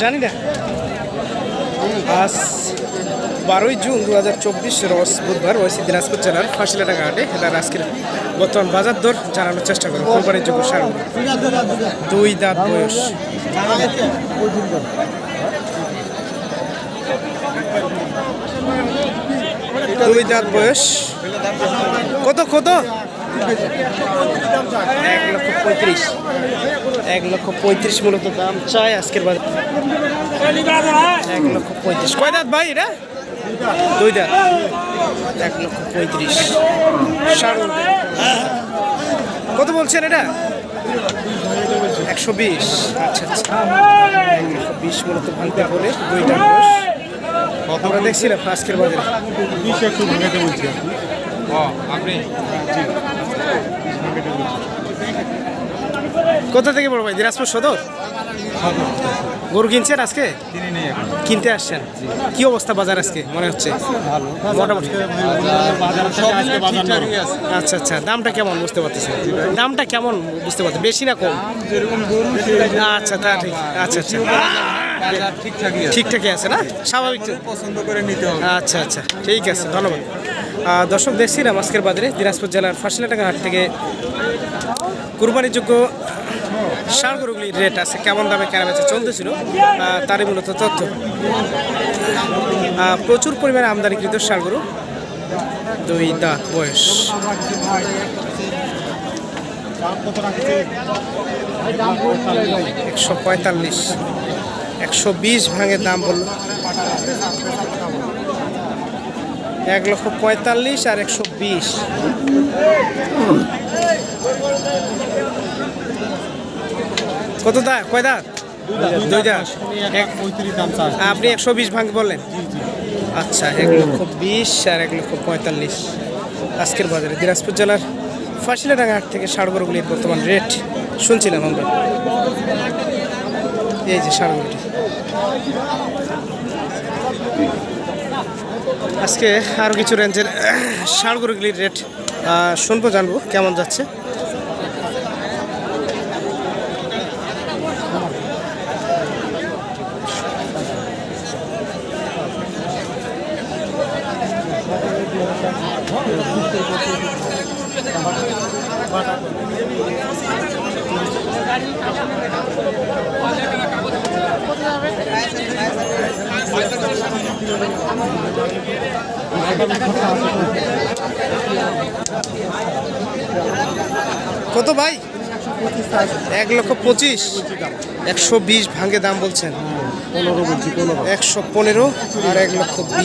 জানি না। আজ বারোই জুন দু হাজার চব্বিশ রস বুধবার ওয়েসি দিনাজপুর জেলার ফাঁসিলাডাঙ্গা হাটে এটার আজকের বর্তমান বাজার দর জানানোর চেষ্টা করব। কোরবানির যোগ্য সার দুই দাঁত বয়স। দুই দাঁত বয়স। কত কত? এক লক্ষ পঁয়ত্রিশ এক লক্ষ পঁয়ত্রিশ মূলত দাম চাই আজকের বাজার। এক লক্ষ পঁয়ত্রিশ। কয় দাঁত ভাই এটা? দুই দাঁত। এক লক্ষ পঁয়ত্রিশ। কত বলছেন এটা? একশো বিশ। আচ্ছা আচ্ছা। এক লক্ষ বিশ মূলত ভাঙতে বলে দুইটা বয়স। আমরা দেখছিলাম আজকের বাজারে। বিশ একটু ভাঙাতে বলছি কোথা থেকে বড় ভাই? দিনাজপুর সদর? গরু কিনছেন আজকে? কিনতে আসছেন। কি অবস্থা বাজার আজকে, মনে হচ্ছে? মোটামুটি। আচ্ছা আচ্ছা দামটা কেমন বুঝতে পারতেছেন দামটা কেমন বুঝতে পারছেন বেশি না কম? আচ্ছা তা ঠিক। আচ্ছা আচ্ছা। ঠিকঠাকই আছে। ঠিকঠাকই আছে না? স্বাভাবিক পছন্দ করে নিতে হবে। আচ্ছা আচ্ছা। ঠিক আছে ধন্যবাদ। দর্শক দেখছিলাম আজকের বাজারে? দিনাজপুর জেলার ফাঁসিলাটাঙ্গা হাট থেকে কুরবানিযোগ্য সার গরুগুলির রেট আছে কেমন দামে কেনা বেচা চলতেছিল? তারই মূলত তথ্য। প্রচুর পরিমাণে আমদানিকৃত সার গরু। দুই দাঁত বয়স। একশো পঁয়তাল্লিশ। একশো বিশ ভাঙের দাম বলল। এক লক্ষ পঁয়তাল্লিশ আর একশো বিশ। কত দা? কয় চাষ আপনি একশো বিশ ভাঙ বললেন? আচ্ছা এক লক্ষ বিশ আর এক লক্ষ পঁয়তাল্লিশ। আজকের বাজারে দিনাজপুর জেলার ফাঁসিলাডাঙ্গা হাট থেকে ষাড়গরগুলির বর্তমান রেট শুনছিলাম আমরা। এই যে ষাড়গরুটি আজকে আরও কিছু রেঞ্জের ষাড়গরুগুলির রেট শুনব জানব কেমন যাচ্ছে? কত ভাই? এক লক্ষ পঁচিশ। একশো বিশ ভাঙে দাম বলছেন। পনেরো বলছি পনেরো একশো পনেরো আর এক লক্ষ বিশ।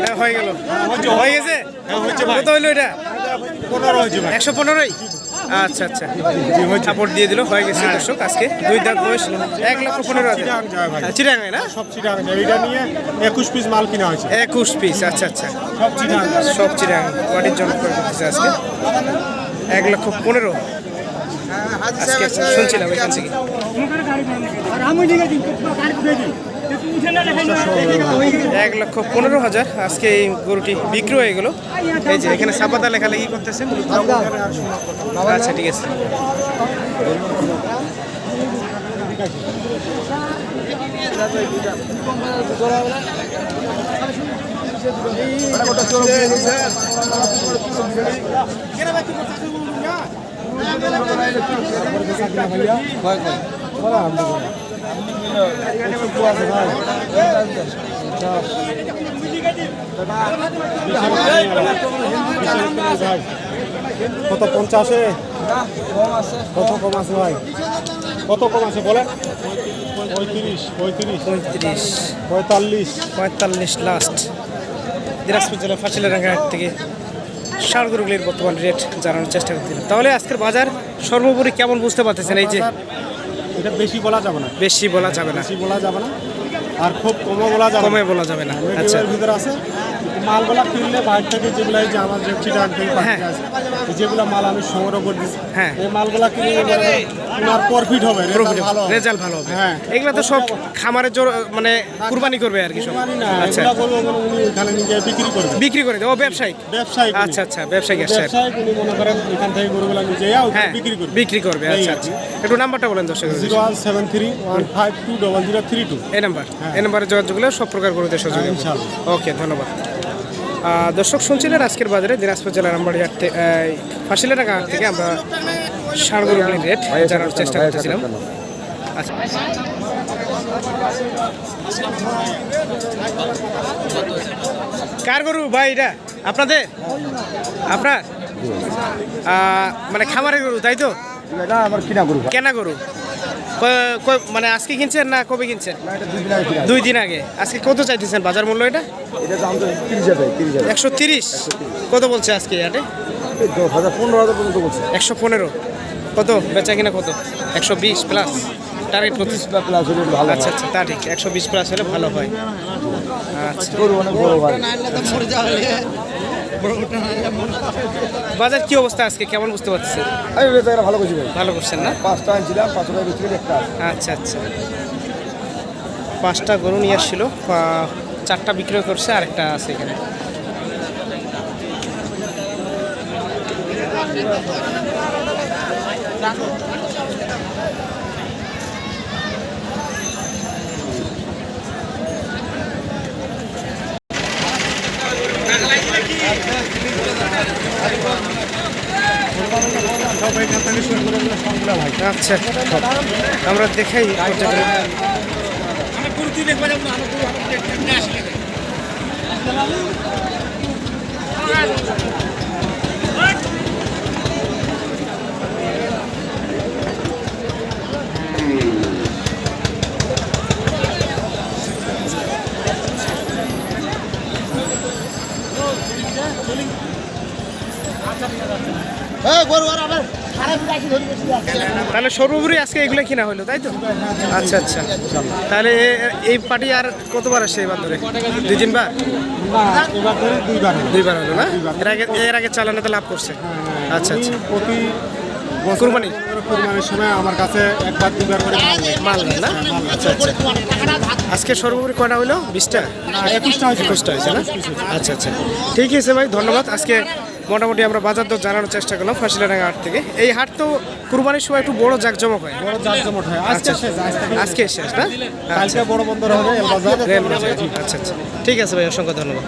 হ্যাঁ, হয়ে গেছে হইল এটা পনেরো একশো পনেরোই আচ্ছা আচ্ছা সাপোর্ট দিয়ে দিল হয়ে গেছে দর্শক আজকে দুই দাঁত বয়স এক লক্ষ পনেরো না সব নিয়ে একুশ পিস মাল কিনা হয়েছে একুশ পিস আচ্ছা আচ্ছা সব চিটাং সব চিটাগাং পার্টির জন্য আজকে এক লক্ষ পনেরো আজকে শুনছিলাম এখান এক লক্ষ পনেরো হাজার আজকে এই গরুটি বিক্রি হয়ে গেল। এই যে এখানে সাপাতা লেখালেখি করতেছেন। আচ্ছা ঠিক আছে। কত পঞ্চাশে? কত কম আছে ভাই? কত কম আছে বলেন? পঁয়ত্রিশ পঁয়ত্রিশ। পঁয়ত্রিশ। পঁয়তাল্লিশ। পঁয়তাল্লিশ লাস্ট দিনাজপুর জেলা ফাঁসিলাডাঙ্গা হাট থেকে। ষাড় গরুগুলির বর্তমান রেট জানানোর চেষ্টা করছিলাম তাহলে আজকের বাজার সর্বোপরি কেমন বুঝতে পারতেছেন এই যে? এটা বেশি বলা যাবে না। বেশি বলা যাবে না। বেশি বলা যাবে না আর খুব কমও বলা যাবে কমে বলা যাবে না। আচ্ছা। আচ্ছা ভিতরে আছে। মালগুলা কিনলে বাইরে থেকে যেগুলো যে আমার যে চিটান থেকে হ্যাঁ। আছে যেগুলো মাল আমি সংগ্রহ করে দিচ্ছি হ্যাঁ। এই মালগুলা কিনে তোমার প্রফিট হবে result ভালো। রেজাল্ট ভালো হবে। হ্যাঁ। এগুলো তো সব খামারের জোর মানে কুরবানি করবে আর কি সব। আচ্ছা। বলব উনি এখানে নিয়ে বিক্রি করবে বিক্রি করে দেবো ব্যবসায়িক? ব্যবসায়ী আচ্ছা আচ্ছা ব্যবসায়িক আসছে। ব্যবসায়ী উনি মনে করেন এখান থেকে গরুগুলা নিয়ে ওখানে হ্যাঁ বিক্রি করবে। বিক্রি করবে আচ্ছা আচ্ছা। একটু নাম্বারটা বলেন দর্শক zero one seven three one five two double zero three two. এই নাম্বার এই নাম্বারে যোগাযোগ করলে সব প্রকার গরুদের হ্যাঁ, ইনশাআল্লাহ। ওকে ধন্যবাদ। দর্শক শুনছিলেন আজকের বাজারে দিনাজপুর জেলার আমবাড়ি হাট থেকে ফাঁসিলা টাকা থেকে আমরা ষাঁড় রেট জানার চেষ্টা করতেছিলাম। আচ্ছা। কার গরু ভাই এটা? আপনাদের? আপনার? মানে খামারের গরু তাই তো? আমার কিনা গরু। কেনা গরু। মানে আজকে কিনছেন না কবে কিনছেন? দুই দিন আগে। আজকে কত চাইতেছেন? বাজার মূল্য এটা? একশো তিরিশ? কত বলছে আজকে হাটে? একশো পনেরো। কত? বেচা কিনা কত? একশো বিশ প্লাস টার্গেট কত? প্লাস হলে ভালো আচ্ছা আচ্ছা তা ঠিক। একশো বিশ প্লাস হলে ভালো হয়। আচ্ছা। বাজার কি অবস্থা আজকে? কেমন বুঝতে পারছেন আমি ভালো করছি ভালো করছেন না? পাঁচটা আনছিলাম টাকা বেশি একটা আচ্ছা আচ্ছা। পাঁচটা গরু নিয়ে আসছিল চারটা বিক্রি করছে আর একটা আছে এখানে। সব এখান থেকে শুরু করে সবগুলা ভাই আচ্ছা। আমরা দেখাই পর্যায়ক্রমে। তাহলে সর্বোপরি আজকে এগুলো কিনা হলো তাই তো? আচ্ছা আচ্ছা। তাহলে এ- এই পার্টি আর কতবার আসছে এবার ধরে দুই তিনবার? দুইবার হলো। না? এর আগে এর আগে চালানোতে লাভ করছে। আচ্ছা আচ্ছা। বছর কুরবানির? সময় আমার কাছে একবার দুবার করে মাল না? আচ্ছা আচ্ছা। আজকে সর্বোপরি কটা হলো বিশটা? একুশটা হয়েছে। একুশটা হয়েছে না? আচ্ছা আচ্ছা। ঠিক আছে ভাই ধন্যবাদ। আজকে মোটামুটি আমরা বাজার দর জানানোর চেষ্টা করলাম ফাঁসিলাডাঙ্গা হাট থেকে। এই হাট তো কুরবানির সময় একটু বড় জাকজমক হয়। বড় হয়। আজকে আচ্ছা। শেষ আজকে শেষ। না? কালকে বড় হবে। আচ্ছা আচ্ছা। ঠিক আছে ভাই অসংখ্য ধন্যবাদ।